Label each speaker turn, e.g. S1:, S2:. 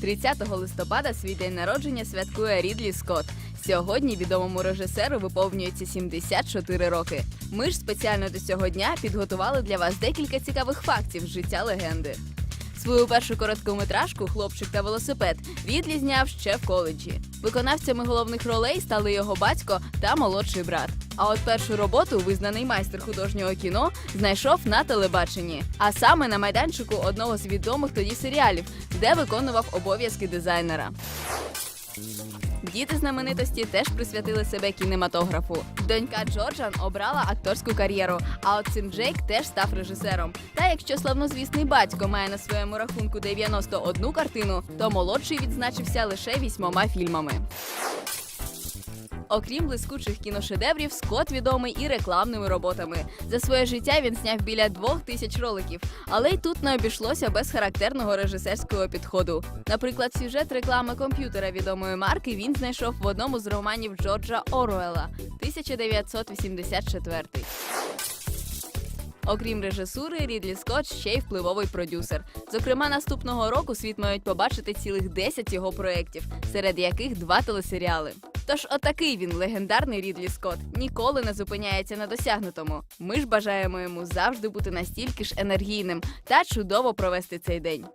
S1: 30 листопада свій день народження святкує Рідлі Скотт. Сьогодні відомому режисеру виповнюється 74 роки. Ми ж спеціально до цього дня підготували для вас декілька цікавих фактів життя легенди. Свою першу короткометражку Хлопчик та велосипед Рідлі зняв ще в коледжі. Виконавцями головних ролей стали його батько та молодший брат. А от першу роботу визнаний майстер художнього кіно знайшов на телебаченні, а саме на майданчику одного з відомих тоді серіалів, де виконував обов'язки дизайнера. Діти знаменитості теж присвятили себе кінематографу. Донька Джорджан обрала акторську кар'єру, а от син Джейк теж став режисером. Та якщо славнозвісний батько має на своєму рахунку 91 картину, то молодший відзначився лише вісьмома фільмами. Окрім блискучих кіношедеврів, Скотт відомий і рекламними роботами. За своє життя він зняв біля двох тисяч роликів, але й тут не обійшлося без характерного режисерського підходу. Наприклад, сюжет реклами комп'ютера відомої марки він знайшов в одному з романів Джорджа Оруела 1984. Окрім режисури, Рідлі Скотт ще й впливовий продюсер. Зокрема, наступного року світ мають побачити цілих 10 його проєктів, серед яких два телесеріали. Тож отакий він легендарний Рідлі Скотт, ніколи не зупиняється на досягнутому. Ми ж бажаємо йому завжди бути настільки ж енергійним та чудово провести цей день.